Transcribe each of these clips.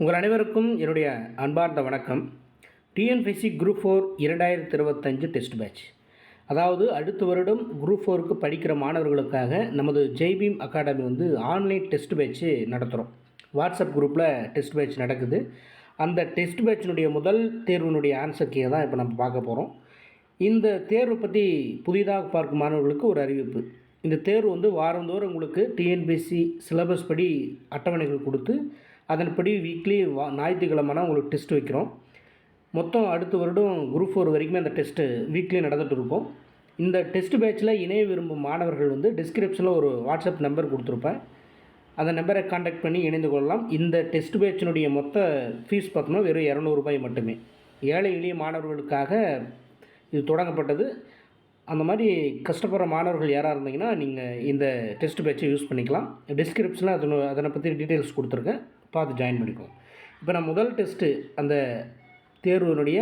உங்கள் அனைவருக்கும் என்னுடைய அன்பார்ந்த வணக்கம். டிஎன்பிசி குரூப் ஃபோர் இரண்டாயிரத்தி இருபத்தஞ்சு டெஸ்ட் பேட்ச். அதாவது அடுத்த வருடம் குரூப் ஃபோருக்கு படிக்கிற மாணவர்களுக்காக நமது ஜெய்பீம் அகாடமி வந்து ஆன்லைன் டெஸ்ட் பேட்ச்சு நடத்துகிறோம் வாட்ஸ்அப் குரூப்பில் டெஸ்ட் பேட்ச் நடக்குது. அந்த டெஸ்ட் பேட்சினுடைய முதல் தேர்வினுடைய ஆன்சர் கீயை தான் இப்போ நம்ம பார்க்க போகிறோம் இந்த தேர்வு பற்றி புதிதாக பார்க்கும் மாணவர்களுக்கு ஒரு அறிவிப்பு. இந்த தேர்வு வந்து வாரந்தோறும் உங்களுக்கு டிஎன்பிஎஸ்சி சிலபஸ் படி அட்டவணைகள் கொடுத்து அதன்படி வீக்லி வா ஞாயிற்றுக்கிழமைனா உங்களுக்கு டெஸ்ட் வைக்கிறோம். மொத்தம் அடுத்த வருடம் குரூப் ஃபோர் வரைக்குமே அந்த டெஸ்ட்டு வீக்லி நடந்துகிட்டு இருக்கும். இந்த டெஸ்ட் பேட்சில் இணைய விரும்பும் மாணவர்கள் வந்து டிஸ்கிரிப்ஷனில் ஒரு வாட்ஸ்அப் நம்பர் கொடுத்துருப்பேன். அந்த நம்பரை காண்டாக்ட் பண்ணி இணைந்து கொள்ளலாம். இந்த டெஸ்ட் பேட்சினுடைய மொத்த ஃபீஸ் பார்த்தோம்னா வெறும் இரநூறுபாய் மட்டுமே. ஏழை எளிய மாணவர்களுக்காக இது தொடங்கப்பட்டது. அந்த மாதிரி கஷ்டப்படுற மாணவர்கள் யாராக இருந்தீங்கன்னா நீங்கள் இந்த டெஸ்ட் பேட்சை யூஸ் பண்ணிக்கலாம். டிஸ்கிரிப்ஷனில் அதனை அதனை பற்றி டீட்டெயில்ஸ் கொடுத்துருக்கேன். பார்த்து ஜாயின் பண்ணிக்கும் இப்போ நான் முதல் டெஸ்ட்டு அந்த தேர்வினுடைய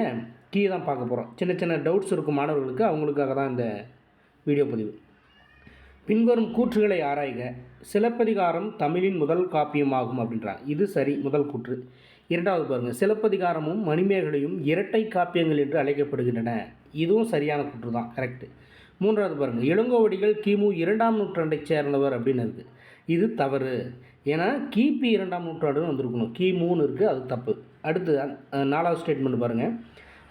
கீ தான் பார்க்க போகிறோம் சின்ன சின்ன டவுட்ஸ் இருக்கும் மாணவர்களுக்கு அவங்களுக்காக தான் இந்த வீடியோ பதிவு. பின்வரும் கூற்றுகளை ஆராய்க. சிலப்பதிகாரம் தமிழின் முதல் காப்பியமாகும் அப்படின்றாங்க. இது சரி முதல் கூற்று. இரண்டாவது பாருங்கள் சிலப்பதிகாரமும் மணிமேகலையும் இரட்டை காப்பியங்கள் என்று அழைக்கப்படுகின்றன. இதுவும் சரியான கூற்று தான் கரெக்டு மூன்றாவது பாருங்கள் இளங்கோவடிகள் கிமு இரண்டாம் நூற்றாண்டைச் சேர்ந்தவர் அப்படின்னு இருக்குது இது தவறு. ஏன்னா கிபி இரண்டாம் நூற்றாண்டுன்னு வந்திருக்கணும். கி மூணு இருக்குது அது தப்பு. அடுத்து நாலாவது ஸ்டேட்மெண்ட் பாருங்கள்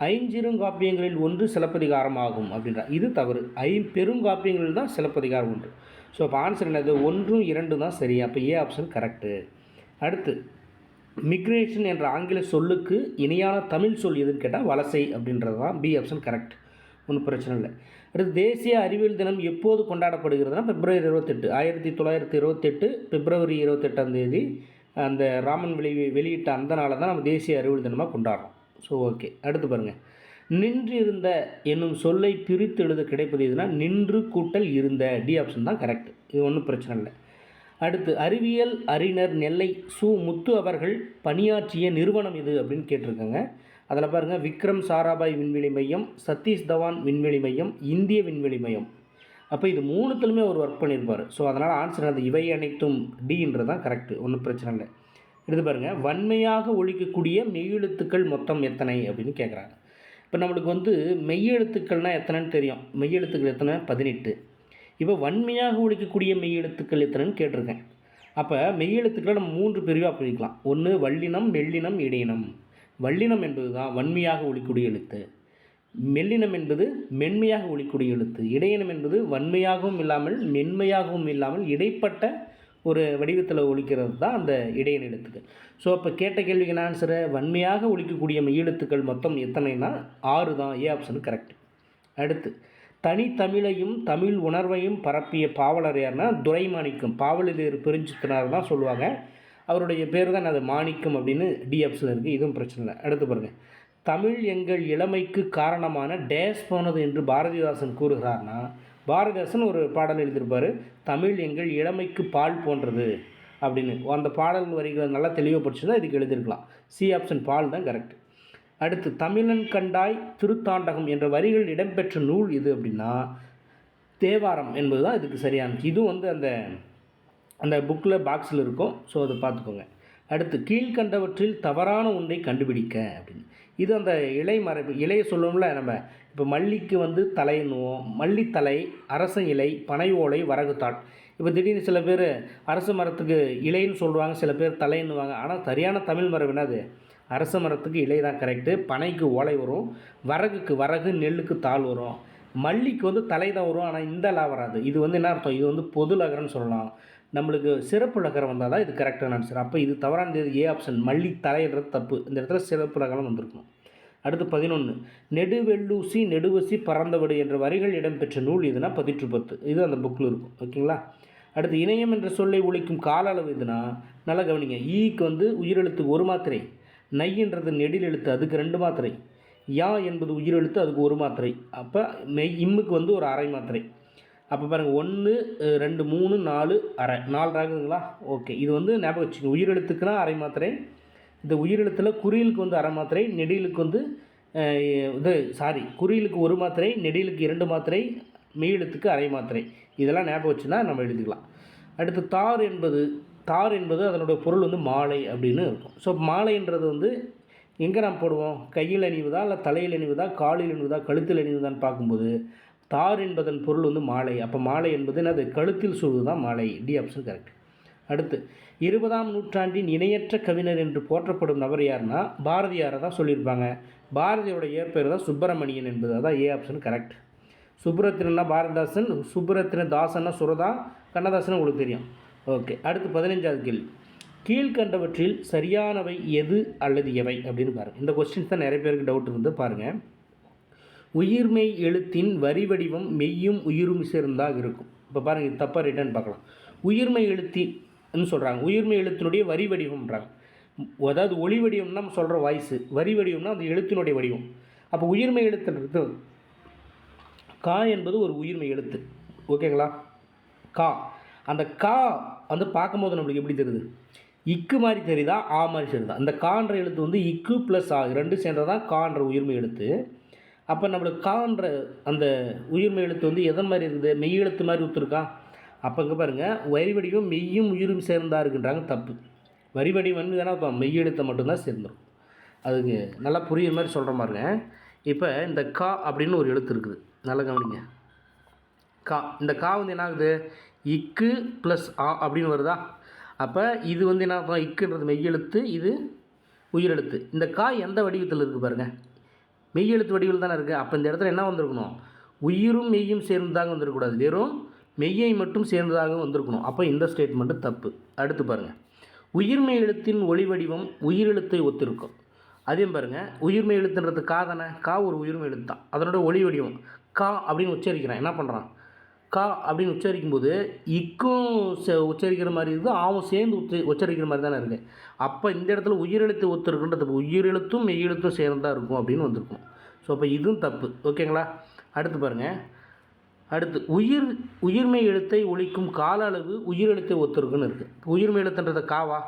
ஐஞ்சிருங்காப்பியங்களில் ஒன்று சிலப்பதிகாரம் ஆகும் அப்படின்ற. இது தவறு. ஐம்பெருங்காப்பியங்களில் தான் சிலப்பதிகாரம் உண்டு. ஸோ அப்போ ஆன்சர் என்னது? ஒன்றும் இரண்டும் தான் சரி. அப்போ ஏ ஆப்ஷன் கரெக்டு அடுத்து மிக்ரேஷன் என்ற ஆங்கில சொல்லுக்கு இணையான தமிழ் சொல் எதுன்னு கேட்டால் வலசை அப்படின்றது தான் பி ஆப்ஷன் கரெக்ட் ஒன்றும் பிரச்சனை இல்லை. அடுத்து தேசிய அறிவியல் தினம் எப்போது கொண்டாடப்படுகிறதுனா பிப்ரவரி இருபத்தெட்டு. ஆயிரத்தி தொள்ளாயிரத்தி இருபத்தெட்டு பிப்ரவரி இருபத்தெட்டாம் தேதி அந்த ராமன் விளைவி வெளியிட்ட அந்த நாளை தான் நம்ம தேசிய அறிவியல் தினமாக கொண்டாடுறோம். ஸோ ஓகே அடுத்து பாருங்கள் நின்று இருந்த என்னும் சொல்லை பிரித்து எழுத கிடைப்பது எதுனா நின்று கூட்டல் இருந்த டி ஆப்ஷன் தான் கரெக்ட் இது ஒன்றும் பிரச்சனை இல்லை. அடுத்து அறிவியல் அறிஞர் நெல்லை சு முத்து அவர்கள் பணியாற்றிய நிறுவனம் இது அப்படின்னு கேட்டிருக்காங்க. அதில் பாருங்கள் விக்ரம் சாராபாய் விண்வெளி மையம் சதீஷ் தவான் விண்வெளி மையம் இந்திய விண்வெளி மையம். அப்போ இது மூணுத்துலையுமே அவர் ஒர்க் பண்ணியிருப்பார். ஸோ அதனால் ஆன்சர் அது இவை அனைத்தும் டீன்றது தான் கரெக்டு ஒன்றும் பிரச்சனை இல்லை. எடுத்து பாருங்கள் வன்மையாக ஒழிக்கக்கூடிய மெய்யெழுத்துக்கள் மொத்தம் எத்தனை அப்படின்னு கேட்குறாங்க இப்போ நம்மளுக்கு வந்து மெய்யெழுத்துக்கள்னால் எத்தனைன்னு தெரியும். மெய்யெழுத்துக்கள் எத்தனை? பதினெட்டு. இப்போ வன்மையாக ஒழிக்கக்கூடிய மெய்யெழுத்துக்கள் எத்தனைன்னு கேட்டிருக்கேன். அப்போ மெய்யெழுத்துக்களை நம்ம மூன்று பிரிவாக பிரிக்கலாம். ஒன்று வள்ளினம் மெல்லினம் இடையினம். வல்லினம் என்பது தான் வன்மையாக ஒழிக்கூடிய எழுத்து. மெல்லினம் என்பது மென்மையாக ஒழிக்கூடிய எழுத்து. இடையினம் என்பது வன்மையாகவும் இல்லாமல் மென்மையாகவும் இல்லாமல் இடைப்பட்ட ஒரு வடிவத்தில் ஒழிக்கிறது தான் அந்த இடையன் எழுத்துக்கள். ஸோ அப்போ கேட்ட கேள்விக்கு ஆன்சரை வன்மையாக ஒழிக்கக்கூடிய மெய்யெழுத்துக்கள் மொத்தம் எத்தனைனா ஆறு தான் ஏ ஆப்ஷன் கரெக்ட் அடுத்து தனித்தமிழையும் தமிழ் உணர்வையும் பரப்பிய பாவலர் யாருன்னா துரைமாணிக்கம். பாவலர் பெருஞ்சித்தனார் தான் சொல்லுவாங்க. அவருடைய பேர் தான் அது மாணிக்கம் அப்படின்னு டிஎப்ஸில் இருக்குது இதுவும் பிரச்சனை இல்லை. அடுத்து பாருங்கள் தமிழ் எங்கள் இளமைக்கு காரணமான டேஸ் போனது என்று பாரதிதாசன் கூறுகிறார்னா பாரதிதாசன் ஒரு பாடல் எழுதியிருப்பார். தமிழ் எங்கள் இளமைக்கு பால் போன்றது அப்படின்னு. அந்த பாடல் வரிகளை நல்லா தெளிவாக படிச்சுன்னா இதுக்கு எழுதியிருக்கலாம். சி ஆப்ஷன் பால் தான் கரெக்ட் அடுத்து தமிழன் கண்டாய் திருத்தாண்டகம் என்ற வரிகள் இடம்பெற்ற நூல் இது அப்படின்னா தேவாரம் என்பது தான் இதுக்கு சரியானது இதுவும் வந்து அந்த அந்த புக்கில் பாக்ஸில் இருக்கும். ஸோ அதை பார்த்துக்கோங்க. அடுத்து கீழ்கண்டவற்றில் தவறான ஒன்றை கண்டுபிடிக்க அப்படின்னு. இது அந்த இலை மரபு இலையை சொல்லணும்ல நம்ம இப்போ மல்லிக்கு வந்து தலைன்னுவோம். மல்லித்தலை அரச இலை பனை ஓலை வரகுத்தாள் இப்போ திடீர்னு சில பேர் அரச மரத்துக்கு இலைன்னு சொல்லுவாங்க சில பேர் தலைன்னுவாங்க. ஆனால் சரியான தமிழ் மரபு என்னது? அரச மரத்துக்கு இலை தான் கரெக்டு பனைக்கு ஓலை வரும் வரகுக்கு வரகு நெல்லுக்கு தாள் வரும். மல்லிக்கு வந்து தலை தான் வரும் ஆனால் இந்த லா வராது. இது வந்து என்ன அர்த்தம்? இது வந்து பொது லகரம்னு சொல்லலாம். நம்மளுக்கு சிறப்பு இலக்கணம் வந்தால் தான் இது கரெக்டான ஆன்சர் அப்போ இது தவறானது ஏ ஆப்ஷன் மல்லி தலைன்றது தப்பு. இந்த இடத்துல சிறப்பு இலக்கணம் வந்திருக்கும். அடுத்து பதினொன்று நெடுவெள்ளூசி நெடுவசி பறந்தவடு என்ற வரிகள் இடம்பெற்ற நூல் எதுனா பதிற்று பத்து. இது அந்த புக்கில் இருக்கும். ஓகேங்களா? அடுத்து இணையம் என்ற சொல்லை ஒழிக்கும் கால அளவு எதுனா நல்லா கவனிங்க. E ஈக்கு வந்து உயிரெழுத்து ஒரு மாத்திரை. நைன்றது நெடில் எழுத்து அதுக்கு ரெண்டு மாத்திரை. யா என்பது உயிரெழுத்து அதுக்கு ஒரு மாத்திரை. அப்போ மெய் இம்முக்கு வந்து ஒரு அரை மாத்திரை. அப்போ பாருங்கள் ஒன்று ரெண்டு மூணு நாலு அரை. நாலு ராகுங்களா? ஓகே. இது வந்து ஞாபகம் வச்சுக்கோங்க. உயிரெழுத்துக்குனா அரை மாத்திரை. இந்த உயிரெழுத்தில் குறியலுக்கு வந்து அரை மாத்திரை நெடியலுக்கு வந்து இது சாரி குறியலுக்கு ஒரு மாத்திரை நெடியலுக்கு இரண்டு மாத்திரை மெய்யெழுத்துக்கு அரை மாத்திரை. இதெல்லாம் ஞாபகம் வச்சுன்னா நம்ம எழுதிக்கலாம். அடுத்து தார் என்பது தார் என்பது அதனுடைய பொருள் வந்து மாலை அப்படின்னு இருக்கும். ஸோ மாலைன்றது வந்து எங்கே நாம் போடுவோம்? கையில் அணிவதா இல்லை தலையில் அணிவதா காலில் அணிவதா கழுத்தில் அணிவதான்னு பார்க்கும்போது தார் என்பதன் பொருள் வந்து மாலை. அப்போ மாலை என்பது அது கழுத்தில் சூழ்வது தான் மாலை. D option correct. அடுத்து இருபதாம் நூற்றாண்டின் இணையற்ற கவிஞர் என்று போற்றப்படும் நபர் யாருன்னா பாரதியாரை தான் சொல்லியிருப்பாங்க. பாரதியோட இயற்பெயர் தான் சுப்பிரமணியன் என்பது. அதான் ஏ ஆப்ஷன் கரெக்ட். சுப்ரத்தினா பாரதிதாசன் சுப்ரத்தின தாசன்னா சுரதா கண்ணதாசன் உங்களுக்கு தெரியும். ஓகே அடுத்து பதினஞ்சாவது கேள்வி. கீழ்கண்டவற்றில் சரியானவை எது அல்லது எவை அப்படின்னு பாருங்கள் இந்த கொஸ்டின்ஸ் தான் நிறைய பேருக்கு டவுட் இருந்து பாருங்கள் உயிர்மெய் எழுத்தின் வரி வடிவம் மெய்யும் உயிரும் சேர்ந்தாக இருக்கும். இப்போ பாருங்கள் இது தப்பாக ரிட்டர்ன் பார்க்கலாம். உயிர்மெய் எழுத்தின்னு சொல்கிறாங்க உயிர்மெய் எழுத்தினுடைய வரி வடிவம்ன்றாங்க. அதாவது ஒளி வடிவம்னா நம்ம சொல்கிற வாய்ஸு வரி வடிவம்னா அந்த எழுத்தினுடைய வடிவம். அப்போ உயிர்மெய் எழுத்துன்றது கா என்பது ஒரு உயிர்மெய் எழுத்து. ஓகேங்களா கா. அந்த கா வந்து பார்க்கும்போது நம்மளுக்கு எப்படி தெரியுது? இக்கு மாதிரி தெரியுதா? ஆ மாதிரி தெரியுதா? அந்த கான்ற எழுத்து வந்து இக்கு ப்ளஸ் ஆ ரெண்டு சேர்ந்தது தான் கான்ற உயிர்மெய் எழுத்து. அப்போ நம்மளுக்கு கான்ற அந்த உயிர்மெய் எழுத்து வந்து எதன் மாதிரி இருக்குது? மெய் எழுத்து மாதிரி ஒத்துருக்கா? அப்போ இங்கே பாருங்கள் வரி வடிவம் மெய்யும் உயிரும் சேர்ந்தா இருக்குன்றாங்க தப்பு. வரி வடிவம் தானே அர்த்தம் மெய் எழுத்தை மட்டும்தான் சேர்ந்துடும் அதுக்கு நல்லா புரியுற மாதிரி சொல்கிற மாதிரிங்க இப்போ இந்த கா அப்படின்னு ஒரு எழுத்து இருக்குது. நல்லா கவனிங்க. கா இந்த கா வந்து என்ன ஆகுது இக்கு ப்ளஸ் ஆ அப்படின்னு வருதா? அப்போ இது வந்து என்ன அர்த்தம் இக்குன்றது மெய்யெழுத்து இது உயிரெழுத்து இந்த கா எந்த வடிவத்தில் இருக்குது பாருங்கள் மெய்யெழுத்து வடிவில் தானே இருக்குது அப்போ இந்த இடத்துல என்ன வந்திருக்கணும்? உயிரும் மெய்யும் சேர்ந்ததாக வந்துருக்கக்கூடாது. வெறும் மெய்யை மட்டும் சேர்ந்ததாக வந்திருக்கணும். அப்போ இந்த ஸ்டேட்மெண்ட்டு தப்பு. அடுத்து பாருங்கள் உயிர்மெய் எழுத்தின் ஒளி வடிவம் உயிரெழுத்தை ஒத்திருக்கும். அதையும் பாருங்கள் உயிர்மெய் எழுத்துன்றது கா தானே? கா ஒரு உயிர்மெய் எழுத்து. தான் அதனோட ஒளி வடிவம். கா அப்படின்னு உச்சரிக்கிறான். என்ன பண்ணுறான் கா அப்படின்னு உச்சரிக்கும் போது இக்கும் சே- உச்சரிக்கிற மாதிரி இருக்குது ஆவும் சேர்ந்து உச்ச உச்சரிக்கிற மாதிரி தானே இருக்குது அப்போ இந்த இடத்துல உயிரெழுத்து ஒத்துருக்குன்றது உயிரெழுத்தும் மெய்யெழுத்தும் சேர்ந்தா இருக்கும் அப்படின்னு வந்திருக்கும். ஸோ அப்போ இதுவும் தப்பு. ஓகேங்களா அடுத்து பாருங்கள் அடுத்து உயிர் உயிர்மெய் எழுத்தை ஒழிக்கும் கால அளவு உயிரெழுத்தை ஒத்துருக்குன்னு இருக்குது உயிர்மை உயிர்மெய் எழுத்துன்றது காவா?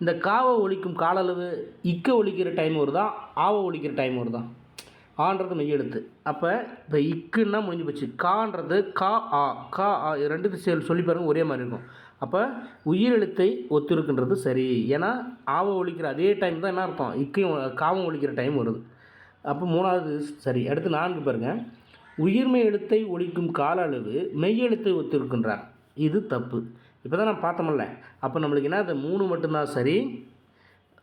இந்த காவை ஒழிக்கும் கால அளவு இக்க ஒழிக்கிற டைம் வருதா ஆவை ஒழிக்கிற டைம் வருதா ஆன்றது மெய் எழுத்து. அப்போ இப்போ இக்குன்னா முடிஞ்சு போச்சு. கான்றது கா ஆ. கா ஆ ரெண்டு ரெண்டுத்தையும் சொல்லி பாருங்க ஒரே மாதிரி இருக்கும். அப்போ உயிரெழுத்தை ஒத்திருக்குன்றது சரி. ஏன்னா ஆவை ஒழிக்கிற அதே டைம் தான் என்ன அர்த்தம்? இக்கையும் காவும் ஒழிக்கிற டைம் வருது. அப்போ மூணாவது சரி. அடுத்து நான்கு பாருங்கள் உயிர்மை எழுத்தை ஒழிக்கும் கால அளவு மெய்யெழுத்தை ஒத்திருக்கின்றாங்க இது தப்பு. இப்போ தான் நான் பார்த்தோம்ல அப்போ நம்மளுக்கு என்ன? அது மூணு மட்டும்தான் சரி.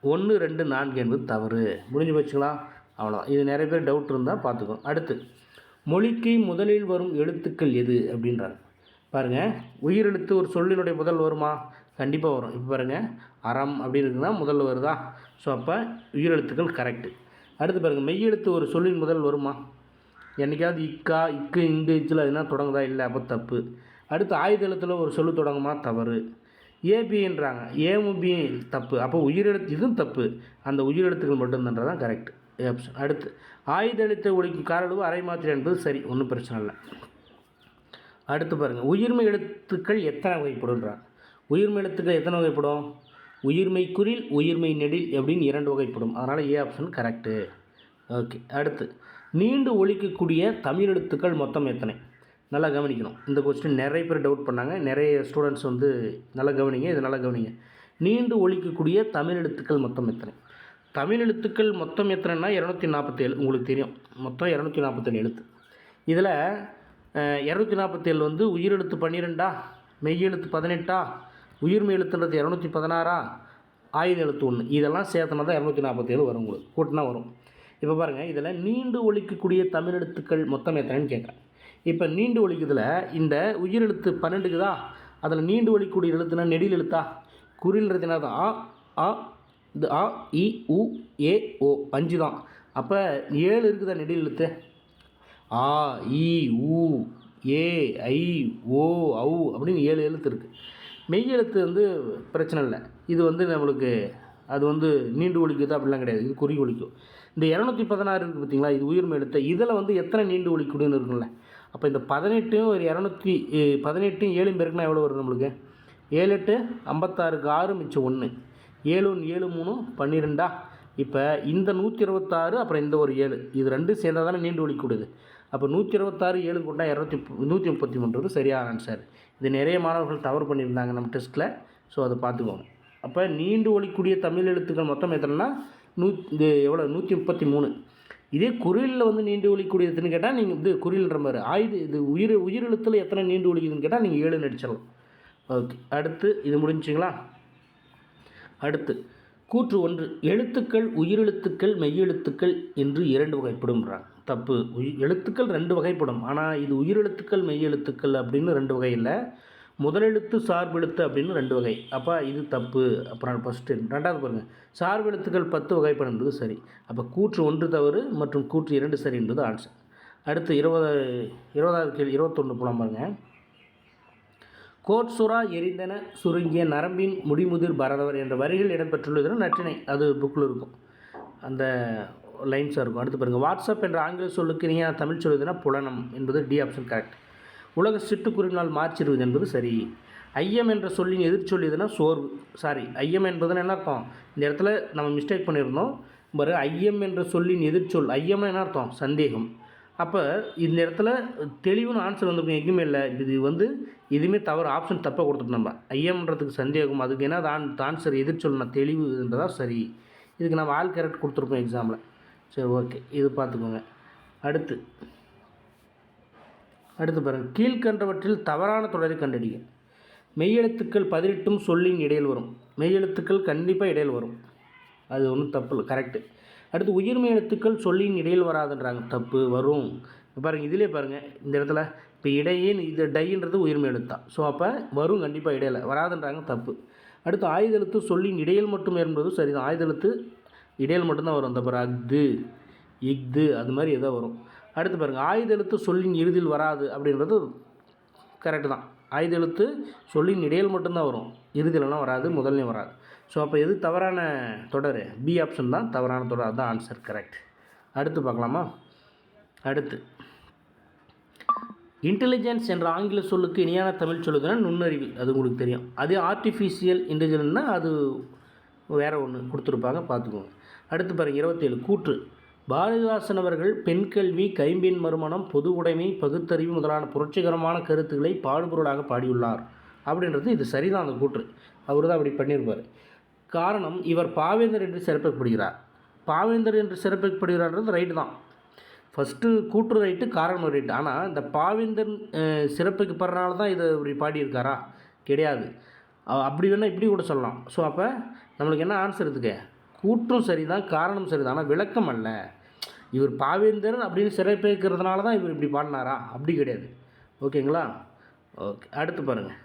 ஒன்று ரெண்டு நான்கு என்பது தவறு. முடிஞ்சு போச்சுங்களா? அவ்வளோதான் இது நிறைய பேர் டவுட் இருந்தால் பார்த்துக்கோ. அடுத்து மொழிக்கு முதலில் வரும் எழுத்துக்கள் எது அப்படின்றாங்க. பாருங்கள் உயிரெழுத்து ஒரு சொல்லினுடைய முதல் வருமா? கண்டிப்பாக வரும். இப்போ பாருங்கள் அறம் அப்படின்னு இருக்குன்னா முதல்ல வருதா? ஸோ அப்போ உயிரெழுத்துக்கள் கரெக்டு அடுத்து பாருங்கள் மெய்யெழுத்து ஒரு சொல்லின் முதல் வருமா? என்னைக்காவது இக்கா இக்கு இங்கு இச்சில் எதுனா தொடங்குதா? இல்லை அப்போ தப்பு. அடுத்து ஆயுத எழுத்தில் ஒரு சொல்லு தொடங்குமா? தவறு. ஏபின்றாங்க ஏமுபி தப்பு. அப்போ உயிரெழுத்து இதுவும் தப்பு. அந்த உயிரெழுத்துக்கள் மட்டும்தான்றதான் கரெக்ட் ஆப்ஷன் அடுத்து ஆயுத எழுத்தை ஒழிக்கும் காரளவு அரை மாத்திரை என்பது சரி ஒன்றும் பிரச்சனை இல்லை. அடுத்து பாருங்கள் உயிர்மை எழுத்துக்கள் எத்தனை வகைப்படுன்றாங்க உயிர்மை எழுத்துக்கள் எத்தனை வகைப்படும்? உயிர்மை குறில் உயிர்மை நெடில் அப்படின்னு இரண்டு வகைப்படும். அதனால் ஏ ஆப்ஷன் கரெக்டு ஓகே அடுத்து நீண்டு ஒழிக்கக்கூடிய தமிழ் எழுத்துக்கள் மொத்தம் எத்தனை? நல்லா கவனிக்கணும். இந்த கொஸ்டின் நிறைய பேர் டவுட் பண்ணாங்க. நிறைய ஸ்டூடெண்ட்ஸ் வந்து நல்லா கவனிங்க இது நல்லா கவனிங்க. நீண்டு ஒழிக்கக்கூடிய தமிழ் எழுத்துக்கள் மொத்தம் எத்தனை? தமிழ் எழுத்துக்கள் மொத்தம் எத்தனைன்னா இரநூத்தி நாற்பத்தேழு. உங்களுக்கு தெரியும். மொத்தம் இரநூத்தி நாற்பத்தேழு எழுத்து. இதில் இரநூத்தி நாற்பத்தேழு வந்து உயிரெழுத்து பன்னிரெண்டா? மெய்யெழுத்து பதினெட்டா? உயிர்மெய் எழுத்துன்றது இரநூத்தி பதினாறா? ஆயுத எழுத்து ஒன்று. இதெல்லாம் சேர்த்தனா தான் இரநூத்தி நாற்பத்தேழு வரும் உங்களுக்கு. கூட்டினா வரும். இப்போ பாருங்கள் இதில் நீண்டு ஒழிக்கக்கூடிய தமிழ் எழுத்துக்கள் மொத்தம் எத்தனைன்னு கேட்குறேன். இப்போ நீண்டு ஒழிக்கிறதுல இந்த உயிரெழுத்து பன்னெண்டுக்குதா? அதில் நீண்டு ஒழிக்கக்கூடிய எழுத்துனா நெடில் எழுத்தா? குறில்றதுனா தான் ஆ இது ஆ இ உ ஏ ஓ அஞ்சு தான். அப்போ ஏழு இருக்குதா நெடில் எழுத்து ஆ இ உ ஏ ஐ ஓ ஔ அப்படின்னு ஏழு எழுத்து இருக்குது மெய் எழுத்து வந்து பிரச்சனை இல்லை. இது வந்து நம்மளுக்கு அது வந்து நீண்டு ஒழிக்குது அப்படிலாம் கிடையாது. இது குறி ஒழிக்கும். இந்த இரநூத்தி பதினாறு இருக்குது பார்த்தீங்களா இது உயிர்மை எழுத்து இதில் வந்து எத்தனை நீண்டு ஒழிக்கூடியன்னு இருக்குல்ல அப்போ இந்த பதினெட்டும் ஒரு இரநூத்தி பதினெட்டும் ஏழும் பேருக்குன்னா எவ்வளோ வருது நம்மளுக்கு? ஏழு எட்டு ஐம்பத்தாறுக்கு ஆறு மிச்சம் ஒன்று ஏழு ஒன்று ஏழு மூணு பன்னிரெண்டா? இப்போ இந்த நூற்றி இருபத்தாறு அப்புறம் இந்த ஒரு ஏழு. இது ரெண்டும் சேர்ந்தால் தானே நீண்டு ஒழிக்கூடியது அப்போ நூற்றி இருபத்தாறு ஏழு கொண்டா இரநூத்தி நூற்றி முப்பத்தி மூன்றது சரியான ஆன்சர் இது நிறைய மாணவர்கள் தவறு பண்ணியிருந்தாங்க நம்ம டெஸ்ட்டில் ஸோ அதை பார்த்துக்கோங்க. அப்போ நீண்டு ஒழிக்கூடிய தமிழ் எழுத்துக்கள் மொத்தம் எத்தனைனா நூ இது எவ்வளோ நூற்றி முப்பத்தி மூணு இதே குரலில் வந்து நீண்டு ஒழிக்கூடியதுன்னு கேட்டால் நீங்கள் இது குறில்ன்ற மாதிரி. ஆயுத இது உயிர் உயிரெழுத்தில் எத்தனை நீண்டு ஒழிக்குதுன்னு கேட்டால் நீங்கள் ஏழு நடிச்சிடலாம் ஓகே அடுத்து இது முடிஞ்சுங்களா? அடுத்து கூற்று ஒன்று எழுத்துக்கள் உயிரெழுத்துக்கள் மெய்யெழுத்துக்கள் என்று இரண்டு வகைப்படும்ன்றாங்க தப்பு. எழுத்துக்கள் ரெண்டு வகைப்படும். ஆனால் இது உயிரெழுத்துக்கள் மெய்யெழுத்துக்கள் அப்படின்னு ரெண்டு வகை இல்லை. முதலெழுத்து சார்பெழுத்து அப்படின்னு ரெண்டு வகை. அப்போ இது தப்பு. அப்புறம் ஃபஸ்ட்டு ரெண்டாவது பாருங்கள் சார்பெழுத்துக்கள் பத்து வகைப்படும் என்பது சரி. அப்போ கூற்று ஒன்று தவறு மற்றும் கூற்று இரண்டு சரி என்பது ஆன்சர் அடுத்து இருபது இருபதாவது கேள்வி இருபத்தொன்று போலாம் பாருங்கள் கோட்சுரா எரிந்தன சுருங்கிய நரம்பின் முடிமுதிர் பரதவர் என்ற வரிகள் இடம்பெற்றுள்ளது நற்றினை அது புக்கில் இருக்கும். அந்த லைன்ஸாக இருக்கும். அடுத்து பாருங்கள் வாட்ஸ்அப் என்ற ஆங்கில சொல்லுக்கு நீங்கள் தமிழ் சொல்லுதுன்னா புலனம் என்பது டி ஆப்ஷன் கரெக்ட் உலக சிட்டுக்குருவினால் மார்ச் இருபது என்பது சரி. ஐயம் என்ற சொல்லின் எதிர்ச்சொல் எதுனா சோர்வு. சாரி ஐயம் என்பதுன்னு என்ன அர்த்தம்? இந்த இடத்துல நம்ம மிஸ்டேக் பண்ணியிருந்தோம். பாரு ஐயம் என்ற சொல்லின் எதிர்ச்சொல் ஐயம்னா என்ன அர்த்தம்? சந்தேகம். அப்போ இந்த இடத்துல தெளிவான ஆன்சர் வந்து எங்கேயுமே இல்லை. இது வந்து இதுவுமே தவறு ஆப்ஷன் தப்பாக கொடுத்துட்டு நம்ம. ஐயம்ன்றதுக்கு சந்தேகம் அதுக்கு என்ன ஆன் ஆன்சர் எதிர் சொல்லணும் தெளிவு என்பதா சரி. இதுக்கு நம்ம ஆல் கரெக்ட் கொடுத்துருப்போம் எக்ஸாமில் சரி ஓகே இது பார்த்துக்கோங்க. அடுத்து. அடுத்து பாருங்கள் கீழ்கண்டவற்றில் தவறான தொடரை கண்டடிங்க மெய்யெழுத்துக்கள் பதினெட்டும் சொல்லின் இடையில் வரும். மெய்யெழுத்துக்கள் கண்டிப்பாக இடையில் வரும். அது ஒன்றும் தப்பு இல்லை. கரெக்டு அடுத்து உயிர்மை எழுத்துக்கள் சொல்லின் இடையில் வராதுன்றாங்க. தப்பு வரும். இப்போ பாருங்கள் இதிலே பாருங்கள் இந்த இடத்துல இப்போ இடையே இது டைன்றது உயிர்மை எழுத்தான் ஸோ அப்போ வரும் கண்டிப்பாக இடையில. வராதுன்றாங்க தப்பு. அடுத்து ஆயுதெழுத்து சொல்லின் இடையில் மட்டும் என்பது சரி ஆயுதெழுத்து இடையில் மட்டும்தான் வரும். இந்த பாரு அஃது இஃது அது மாதிரி எதோ வரும். அடுத்து பாருங்கள் ஆயுதெழுத்து சொல்லின் இறுதியில் வராது அப்படின்றது கரெக்டு தான். ஆயுதெழுத்து சொல்லின் இடையில் மட்டும்தான் வரும். இறுதியிலலாம் வராது முதல்லையும் வராது. ஸோ அப்போ எது தவறான தொடர்? பி ஆப்ஷன் தான் தவறான தொடர். அதுதான் ஆன்சர் கரெக்ட் அடுத்து பார்க்கலாமா? அடுத்து. இன்டெலிஜென்ஸ் என்ற ஆங்கில சொல்லுக்கு இணையான தமிழ் சொல்லுதுன்னா நுண்ணறிவு? அது உங்களுக்கு தெரியும். அதே ஆர்டிஃபிஷியல் இன்டெலிஜென்ட்னா அது வேறு ஒன்று கொடுத்துருப்பாங்க. பார்த்துக்கோங்க. அடுத்து பாருங்கள் இருபத்தேழு. கூற்று. பாரதிதாசன் அவர்கள் பெண் கல்வி கைம்பெண் மறுமணம் பொது உடைமை பகுத்தறிவு முதலான புரட்சிகரமான கருத்துக்களை பாடுபொருளாக பாடியுள்ளார். அப்படின்றது இது சரிதான் அந்த கூற்று. அவர் தான் அப்படி பண்ணியிருப்பார். காரணம் இவர் பாவேந்தர் என்று சிறப்பிக்கப்படுகிறார். பாவேந்தர் என்று சிறப்பிக்கப்படுகிறார்ன்றது ரைட்டு தான். ஃபஸ்ட்டு கூற்று ரைட்டு காரணம் ரைட்டு ஆனால் இந்த பாவேந்தர் சிறப்பிக்கப்படுறனால தான் இதை இப்படி பாடியிருக்காரா? கிடையாது. அப்படி வேணால் இப்படி கூட சொல்லலாம். ஸோ அப்போ நம்மளுக்கு என்ன ஆன்சர் இதுக்கு? கூற்றும் சரி தான் காரணம் சரிதான். ஆனால் விளக்கம் அல்ல. இவர் பாவேந்தர் அப்படின்னு சிறப்பிக்கிறதுனால தான் இவர் இப்படி பாடினாரா? அப்படி கிடையாது. ஓகேங்களா ஓகே அடுத்து பாருங்கள்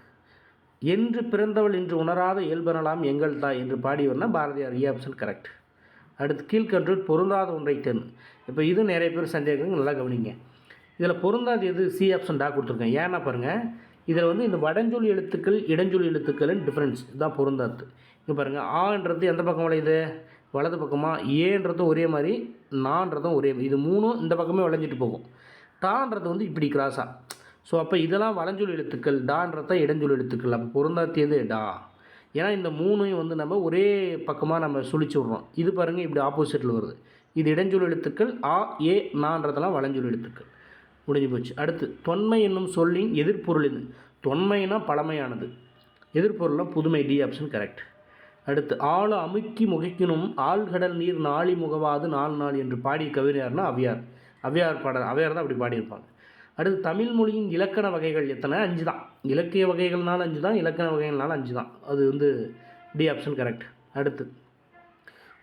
என்று பிறந்தவள் என்று உணராத இயல்பெனலாம் எங்கள் தாய் என்று பாடியவர்னா பாரதியார். ஏ ஆப்ஷன் கரெக்ட் அடுத்து கீழ்கன்றில் பொருந்தாத ஒன்றை தென். இப்போ இது நிறைய பேர் சந்தேகங்கள் நல்லா கவனிங்க. இதில் பொருந்தாது எது? சி ஆப்ஷன் டா கொடுத்துருக்கேன். ஏன்னா பாருங்கள் இதில் வந்து இந்த வடஞ்சொல் எழுத்துக்கள் இடஞ்சொல் எழுத்துக்களின் டிஃப்ரென்ஸ் இதுதான் பொருந்தாது இங்கே பாருங்கள் ஆன்றது எந்த பக்கம் விளையுது? வலது பக்கமாக ஏன்றதும் ஒரே மாதிரி நான்றதும் ஒரே மாதிரி. இது மூணும் இந்த பக்கமே வளைஞ்சிட்டு போகும். டான்றது வந்து இப்படி கிராஸாக ஸோ அப்போ இதெல்லாம் வளஞ்சொல் எழுத்துக்கள் டான்றத இடஞ்சொல் எழுத்துக்கள். அப்போ பொருந்தாத்தியது டா. ஏன்னா இந்த மூணையும் வந்து நம்ம ஒரே பக்கமாக நம்ம சுழிச்சு விட்றோம். இது பாருங்கள் இப்படி ஆப்போசிட்டில் வருது. இது இடஞ்சொல் எழுத்துக்கள் ஆ ஏ நான்றதெல்லாம் வளஞ்சொல் எழுத்துக்கள். முடிஞ்சு போச்சு. அடுத்து தொன்மை என்னும் சொல்லின் எதிர்பொருள் இது. தொன்மைனா பழமையானது. எதிர்பொருள்னா புதுமை டி ஆப்ஷன் கரெக்ட் அடுத்து ஆழ அமுக்கி முகைக்கினும் ஆழ்கடல் நீர் நாளி முகவாது நாள் நாள் என்று பாடிய கவிஞர்னா அவ்வியார் அவ்வியார் பாடல் அவ்வியார் தான் அப்படி பாடியிருப்பாங்க. அடுத்து தமிழ் மொழியின் இலக்கண வகைகள் எத்தனை? அஞ்சு தான். இலக்கிய வகைகள்னால அஞ்சு தான் இலக்கண வகைகள்னால அஞ்சு தான். அது வந்து டி ஆப்ஷன் கரெக்ட் அடுத்து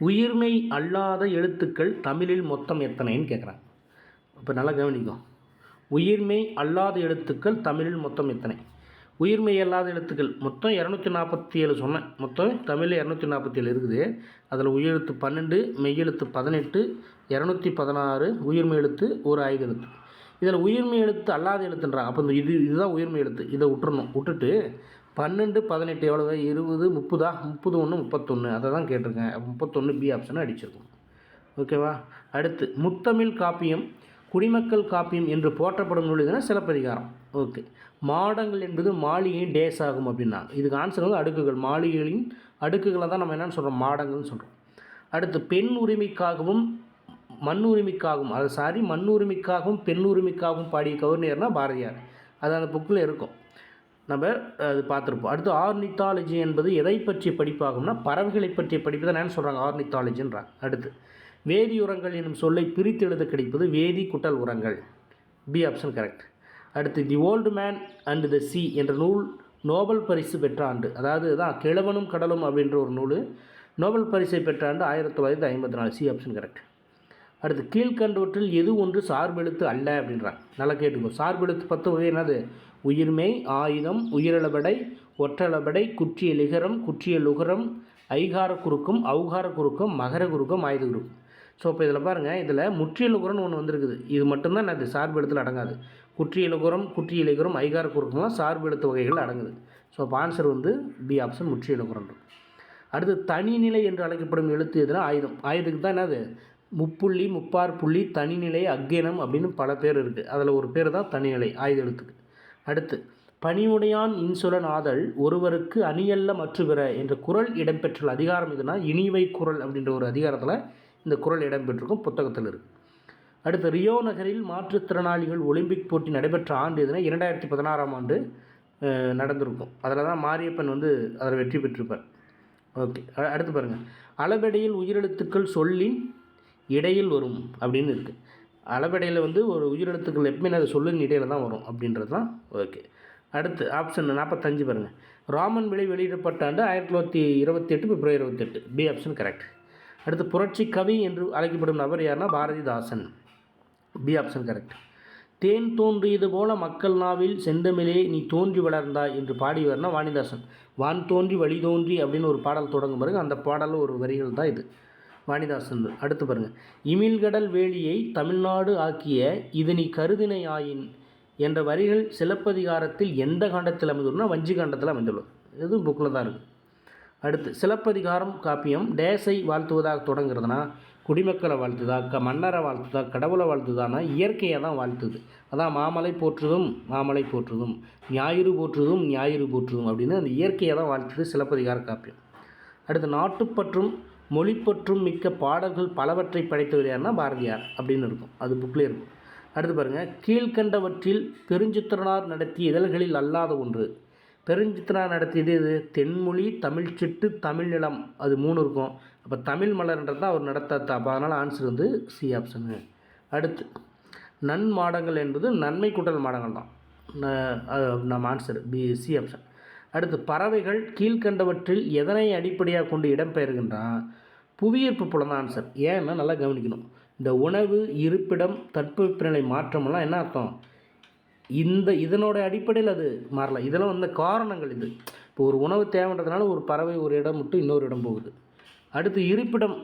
உயிர்மை அல்லாத எழுத்துக்கள் தமிழில் மொத்தம் எத்தனைன்னு கேட்குறாங்க இப்போ நல்லா கவனிக்கும் உயிர்மை அல்லாத எழுத்துக்கள் தமிழில் மொத்தம் எத்தனை? உயிர்மை அல்லாத எழுத்துக்கள் மொத்தம் இரநூத்தி நாற்பத்தி ஏழு சொன்னேன். மொத்தம் தமிழில் இரநூத்தி நாற்பத்தி ஏழு இருக்குது. அதில் உயிரெழுத்து பன்னெண்டு மெய்யெழுத்து பதினெட்டு இரநூத்தி பதினாறு உயிர்மை எழுத்து ஒரு ஐந்து எழுத்து. இதில் உயிர்மை எழுத்து அல்லாத எழுத்துன்றாங்க. அப்போ இந்த இது இதுதான் உயிர்மை எழுத்து. இதை விட்டுறணும். விட்டுட்டு பன்னெண்டு பதினெட்டு எவ்வளவு? இருபது முப்பதா? முப்பது ஒன்று முப்பத்தொன்று அதை தான் கேட்டிருக்கேன். முப்பத்தொன்று பி ஆப்ஷனை அடிச்சிருக்கோம் ஓகேவா அடுத்து முத்தமிழ் காப்பியம் குடிமக்கள் காப்பியம் என்று போற்றப்படும் நூல் எதுனா சிலப்பதிகாரம். ஓகே மாடங்கள் என்பது மாளிகையின் டேஸ் ஆகும் அப்படின்னா இதுக்கு ஆன்சர் வந்து அடுக்குகள். மாளிகைகளின் அடுக்குகளை தான் நம்ம என்னென்னு சொல்கிறோம் மாடங்கள்னு சொல்கிறோம் அடுத்து பெண் உரிமைக்காகவும் மண் உரிமைக்காகவும் அது சாரி மண் உரிமைக்காகவும் பெண் உரிமைக்காகவும் பாடிய கவிஞர்னால் பாரதியார். அது அந்த புக்கில் இருக்கும். நம்ம அது பார்த்துருப்போம். அடுத்து ஆர்னித்தாலஜி என்பது எதை பற்றிய படிப்பாகும்னா பறவைகளை பற்றிய படிப்பு தான் என்ன சொல்கிறாங்க ஆர்னித்தாலஜின்றாங்க. அடுத்து வேதி உரங்கள் என்னும் சொல்லை பிரித்து எழுத கிடைப்பது வேதி குட்டல் உரங்கள். பி ஆப்ஷன் கரெக்ட் அடுத்து the old man and the sea என்ற நூல் நோபல் பரிசு பெற்ற ஆண்டு. அதாவது தான் கிழவனும் கடலும் அப்படின்ற ஒரு நூல் நோபல் பரிசை பெற்ற ஆண்டு ஆயிரத்தி தொள்ளாயிரத்தி ஐம்பத்தி நாலு. சி ஆப்ஷன் கரெக்ட் அடுத்து கீழ்கண்டவற்றில் எது ஒன்று சார்பெழுத்து அல்ல அப்படின்றாங்க நல்லா கேட்டுக்கோ. சார்பெழுத்து பத்து வகை என்னது? உயிர்மை ஆயுதம் உயிரிழபடை ஒற்றளபடை குற்றிய லிகரம் குற்றிய லுகரம் ஐகார குறுக்கும் அவுகார குறுக்கும் மகர குறுக்கும் ஆயுத குறுக்கும். ஸோ இப்போ இதில் பாருங்கள் இதில் முற்றிய லுகரம்னு ஒன்று வந்திருக்குது. இது மட்டும்தான் அது சார்பெழுத்தில் அடங்காது. குற்றிய லுகரம் குற்றிய லிகரம் ஐகார குறுக்கம்லாம் சார்பெழுத்து வகைகள் அடங்குது. ஸோ அப்போ ஆன்சர் வந்து பி ஆப்ஷன் முற்றிய லுகரம் அடுத்து தனிநிலை என்று அழைக்கப்படும் எழுத்து எதுனா ஆயுதம். ஆயுதத்துக்கு தான் என்னது? முப்புள்ளி முப்பார் புள்ளி தனிநிலை அக்கேனம் அப்படின்னு பல பேர் இருக்குது அதில் ஒரு பேர் தான் தனிநிலை ஆயுத எழுத்துக்கு அடுத்து பணிவுடையான் இன்சுலன் ஆதல் ஒருவருக்கு அணியல்ல மற்ற பிற என்ற குரல் இடம்பெற்றுள்ள அதிகாரம் இதுனா இனிவை குரல் அப்படின்ற ஒரு அதிகாரத்தில் இந்த குரல் இடம்பெற்றிருக்கும் புத்தகத்தில் இருக்குது அடுத்து ரியோ நகரில் மாற்றுத்திறனாளிகள் ஒலிம்பிக் போட்டி நடைபெற்ற ஆண்டு எதுனா இரண்டாயிரத்தி பதினாறாம் ஆண்டு நடந்திருக்கும். அதில் தான் மாரியப்பன் வந்து அதில் வெற்றி பெற்றிருப்பார். ஓகே அடுத்து பாருங்கள் அளபெடையில் உயிரெழுத்துக்கள் சொல்லின் இடையில் வரும் அப்படின்னு இருக்குது அளபெடையில் வந்து ஒரு உயிரெழுத்துக்கள் எப்பவுமே அது சொல்லின் இடையில தான் வரும் அப்படின்றது தான் ஓகே. அடுத்து ஆப்ஷன் நாற்பத்தஞ்சு பாருங்கள் ராமன் விலை வெளியிடப்பட்ட ஆண்டு ஆயிரத்தி தொள்ளாயிரத்தி இருபத்தி எட்டு பிப்ரவரி இருபத்தெட்டு. பி ஆப்ஷன் கரெக்ட் அடுத்து புரட்சி கவி என்று அழைக்கப்படும் நபர் யாருன்னா பாரதிதாசன். பி ஆப்ஷன் கரெக்ட் தேன் தோன்றியது போல மக்கள் நாவில் செந்தமிழே நீ தோன்றி வளர்ந்தாய் என்று பாடியவர்னா வாணிதாசன். வான் தோன்றி வழி தோன்றி அப்படின்னு ஒரு பாடல் தொடங்கும் பாருங்க. அந்த பாடலில் ஒரு வரிகள் தான் இது. வாணிதாசன் அடுத்து பாருங்கள் இமிழ்கடல் வேலியை தமிழ்நாடு ஆக்கிய இது நீ கருதினை ஆயின் என்ற வரிகள் சிலப்பதிகாரத்தில் எந்த காண்டத்தில் அமைந்துள்ளனா வஞ்சி காண்டத்தில் அமைந்துள்ளது. இதுவும் புக்கில் தான் இருக்குது அடுத்து சிலப்பதிகாரம் காப்பியம் டேஸை வாழ்த்துவதாக தொடங்குறதுனா குடிமக்களை வாழ்த்துதா க மன்னரை வாழ்த்துதா கடவுளை வாழ்த்துதானா இயற்கையை தான் வாழ்த்துது. அதான் மாமலை போற்றுதும் மாமலை போற்றுதும் ஞாயிறு போற்றுதும் ஞாயிறு போற்றுதும் அப்படின்னு அந்த இயற்கையை தான் வாழ்த்துது சிலப்பதிகார காப்பியம். அடுத்து நாட்டுப்பற்றும் மொழிப்பற்றும் மிக்க பாடல்கள் பலவற்றை படைத்தவர் பாரதியார் அப்படின்னு இருக்கும். அது புக்கில் இருக்கும். அடுத்து பாருங்கள் கீழ்கண்டவற்றில் பெருஞ்சித்திரனார் நடத்திய இதழ்களில் அல்லாத ஒன்று. பெருஞ்சித்திரனார் நடத்தியது இது தென்மொழி தமிழ் சிட்டு தமிழ் நிலம். அது மூணு இருக்கும். அப்போ தமிழ் மலர்ன்றது தான் அவர் நடத்தாது அப்போ அதனால் ஆன்சர் வந்து சி ஆப்ஷனு அடுத்து நன்மாடங்கள் என்பது நன்மை கூட்டல் மாடங்கள் தான் நம்ம ஆன்சர் பி சி ஆப்ஷன் அடுத்து பறவைகள் கீழ்கண்டவற்றில் எதனை அடிப்படையாக கொண்டு இடம்பெயர்கின்றான்? புவியீர்ப்பு புலம் தான் ஆன்சர் ஏன்னா நல்லா கவனிக்கணும். இந்த உணவு இருப்பிடம் தட்பவெப்பநிலை மாற்றமெல்லாம் என்ன அர்த்தம்? இந்த இதனோட அடிப்படையில் அது மாறலாம் இதெல்லாம் வந்து காரணங்கள் இது. இப்போ ஒரு உணவு தேவைன்றதுனால ஒரு பறவை ஒரு இடம் விட்டு இன்னொரு இடம் போகுது. அடுத்து இருப்பிடம்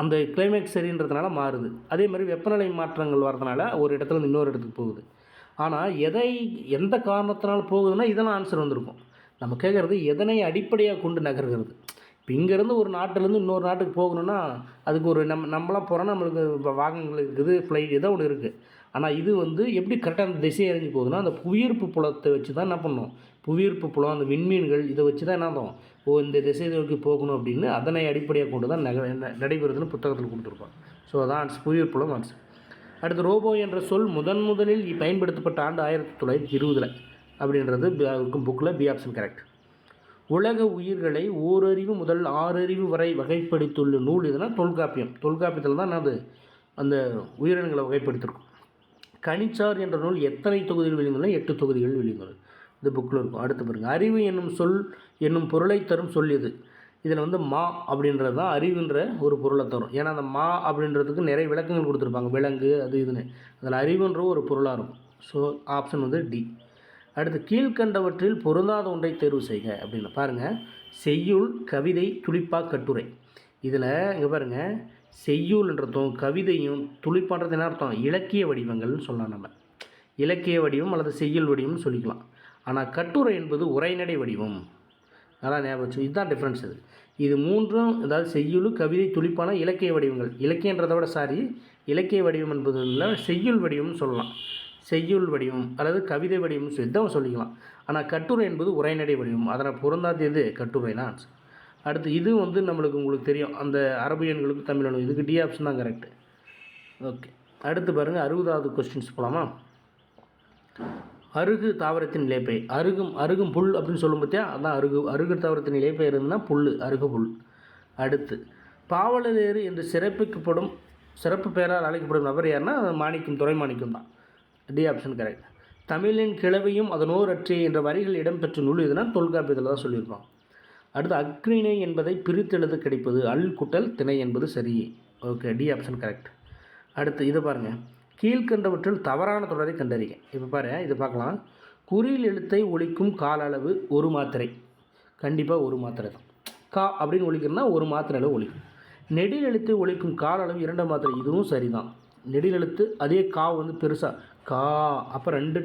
அந்த கிளைமேக்ஸ் சரின்றதுனால மாறுது. அதே மாதிரி வெப்பநிலை மாற்றங்கள் வரதுனால ஒரு இடத்துல இருந்து இன்னொரு இடத்துக்கு போகுது. ஆனால் எதை எந்த காரணத்தினால போகுதுன்னா இதெல்லாம் ஆன்சர் வந்திருக்கும். நம்ம கேட்குறது எதனை அடிப்படையாக கொண்டு நகர்கிறது? இப்போ இங்கேருந்து ஒரு நாட்டிலேருந்து இன்னொரு நாட்டுக்கு போகணும்னா அதுக்கு ஒரு நம்ம நம்மளாம் போகிறோன்னா நம்மளுக்கு வாகனங்கள் இருக்குது ஃப்ளைட் ஏதோ ஒன்று இருக்குது ஆனால் இது வந்து எப்படி கரெக்டாக அந்த திசை அறிஞ்சு போகுதுன்னா அந்த புவியீர்ப்பு புலத்தை வச்சு தான் என்ன பண்ணணும் புவியீர்ப்பு புலம் அந்த விண்மீன்கள் இதை வச்சு தான் என்ன ஆகும்? ஓ இந்த திசை நோக்கி போகணும் அப்படின்னு அதனை அடிப்படையாக கொண்டு தான் நக நடைபெறுதுன்னு புத்தகத்தில் கொடுத்துருப்பாங்க. ஸோ அதான் ஆன்ஸ் புவியீர்ப்பு புலம் ஆன்சர் அடுத்து ரோபோ என்ற சொல் முதன் முதலில் பயன்படுத்தப்பட்ட ஆண்டு ஆயிரத்தி தொள்ளாயிரத்தி இருபதில். அப்படின்றது இருக்கும் புக்கில் பி ஆப்ஷன் கரெக்ட் உலக உயிர்களை ஓரறிவு முதல் ஆறறிவு வரை வகைப்படுத்தியுள்ள நூல் எதுனா தொல்காப்பியம். தொல்காப்பியத்தில் தான் அது அந்த உயிரினங்களை வகைப்படுத்திருக்கும். கனிச்சார் என்ற நூல் எத்தனை தொகுதிகள் வெளிவந்துள்ள எட்டு தொகுதிகள் வெளிவந்துள்ளது இந்த புக்கில் இருக்கும். அடுத்து பாருங்கள் அறிவு என்னும் சொல் என்னும் பொருளை தரும் சொல் இது இதில் வந்து மா அப்படின்றது தான் அறிவுன்ற ஒரு பொருளை தரும். ஏன்னா அந்த மா அப்படின்றதுக்கு நிறைய விளக்கங்கள் கொடுத்துருப்பாங்க. விலங்கு அது இதுன்னு. அதில் அறிவுன்ற ஒரு பொருளாக இருக்கும். ஸோ ஆப்ஷன் வந்து டி அடுத்து கீழ்கண்டவற்றில் பொருந்தாத ஒன்றை தேர்வு செய்க அப்படின்னு. பாருங்கள் செய்யுள் கவிதை துளிப்பா கட்டுரை. இதில் இங்கே பாருங்கள் செய்யுள்ன்றதும் கவிதையும் துளிப்பான்றது என்ன அர்த்தம்? இலக்கிய வடிவங்கள்னு சொல்லலாம் நம்ம. இலக்கிய வடிவம் அல்லது செய்யுள் வடிவம்னு சொல்லிக்கலாம். ஆனால் கட்டுரை என்பது உரைநடை வடிவம். நல்லா ஞாபகம் இதுதான் டிஃப்ரென்ஸ் இது. இது மூன்றும் அதாவது செய்யுள் கவிதை துளிப்பான இலக்கிய வடிவங்கள். இலக்கியன்றதை விட சாரி இலக்கிய வடிவம் என்பது இல்லை செய்யுள் வடிவம்னு சொல்லலாம். செய்யுள் வடிவம் அல்லது கவிதை வடிவம்னு சொல்லி தான் சொல்லிக்கலாம். ஆனால் கட்டுரை என்பது உரைநடை வடிவம். அதனால் பொருந்தாத்தியது கட்டுரை தான் ஆன்சர் அடுத்து இது வந்து நம்மளுக்கு உங்களுக்கு தெரியும். அந்த அரபு எண்களுக்கு தமிழ் இதுக்கு டி ஆப்ஷன் தான் கரெக்டு ஓகே அடுத்து பாருங்கள் அறுபதாவது கொஸ்டின்ஸ் போகலாமா அருகு தாவரத்தின் இலைப்பை. அருகும் அருகும் புல் அப்படின்னு சொல்லும் பார்த்தியா அதான் அருகு. அருகு தாவரத்தின் இலைப்பை இருந்ததுன்னா புல் அருகு புல். அடுத்து பாவலரேறு என்று சிறப்பிக்கப்படும் சிறப்பு பெயரால் அழைக்கப்படும் நபர் யாருன்னா மாணிக்கம் துறை மாணிக்கம் தான். டி ஆப்ஷன் கரெக்ட் தமிழின் கிழவையும் அதனோர் என்ற வரிகள் இடம்பெற்ற நூல் எதுனா தொல்காப்பியத்தில் தான் சொல்லியிருப்பான். அடுத்து அக்ரிணை என்பதை பிரித்தெழுத கிடைப்பது அல் குட்டல் திணை என்பது சரி. ஓகே டி ஆப்ஷன் கரெக்ட் அடுத்து இதை பாருங்கள் கீழ்கண்டவற்றில் தவறான தொடரை கண்டறிக. இப்போ பாரு இது பார்க்கலாம். குறியில் எழுத்தை ஒழிக்கும் கால அளவு ஒரு மாத்திரை. கண்டிப்பாக ஒரு மாத்திரை தான். கா அப்படின்னு ஒழிக்கிறதுனா ஒரு மாத்திரை அளவு ஒழிக்கும் நெடில் எழுத்தை ஒழிக்கும் கால அளவு இரண்டு மாத்திரை. இதுவும் சரிதான். நெடிலெழுத்து அதே கா வந்து பெருசாக கா அப்போ ரெண்டு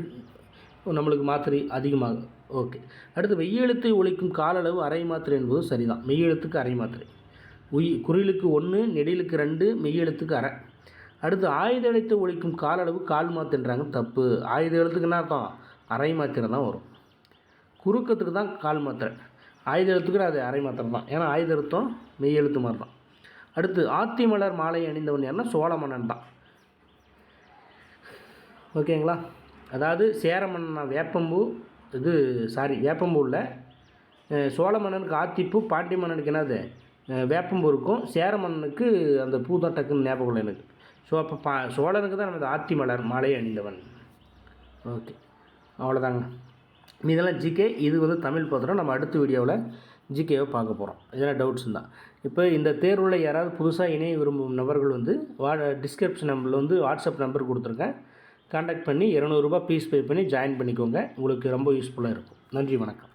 நம்மளுக்கு மாத்திரை அதிகமாகும் ஓகே. அடுத்து வெய்யெழுத்தை ஒழிக்கும் கால அளவு அரை மாத்திரை என்பது சரிதான். மெய்யெழுத்துக்கு அரை மாத்திரை. உய் குறிலுக்கு ஒன்று நெடிலுக்கு ரெண்டு மெய்யெழுத்துக்கு அரை. அடுத்து ஆயுத எழுத்தை ஒழிக்கும் கால அளவு கால் மாத்தின்றாங்க தப்பு. ஆயுத எழுத்துக்கு என்ன அர்த்தம்? அரை மாத்திரை தான் வரும். குறுக்கத்துக்கு தான் கால் மாத்திரை. ஆயுத எழுத்துக்கு அது அரை மாத்திரை தான். ஏன்னா ஆயுத எழுத்தம் மெய்யெழுத்து மாதிரி தான் அடுத்து ஆத்தி மலர் மாலை அணிந்தவன் யாருன்னா சோழ மன்னன் தான். ஓகேங்களா? அதாவது சேர மன்னன் வேப்பம்பூ இது சாரி வேப்பம்பூ இல்லை. சோழ மன்னனுக்கு ஆத்திப்பூ பாண்டி மன்னனுக்கு என்னது வேப்பம்பூ இருக்கும். சேர மன்னனுக்கு அந்த பூ தான் டக்குன்னு ஞாபகம் இல்லை எனக்கு. ஸோ அப்போ பா சோழனுக்கு தான் நமது ஆத்தி மலர் மாலை அணிந்தவன். ஓகே. அவ்வளோதாங்க. இதெல்லாம் ஜிகே இது வந்து தமிழ் பத்திரம். நம்ம அடுத்த வீடியோவில் ஜிகேவை பார்க்க போகிறோம் இதெல்லாம் டவுட்ஸ் தான். இப்போ இந்த தேர்வில் யாராவது புதுசாக இணைய விரும்பும் நபர்கள் வந்து வா டிஸ்கிரிப்ஷன் நம்பரில் வந்து வாட்ஸ்அப் நம்பர் கொடுத்துருக்கேன். காண்டாக்ட் பண்ணி இரநூறுபா ஃபீஸ் பே பண்ணி ஜாயின் பண்ணிக்கோங்க. உங்களுக்கு ரொம்ப யூஸ்ஃபுல்லாக இருக்கும். நன்றி வணக்கம்.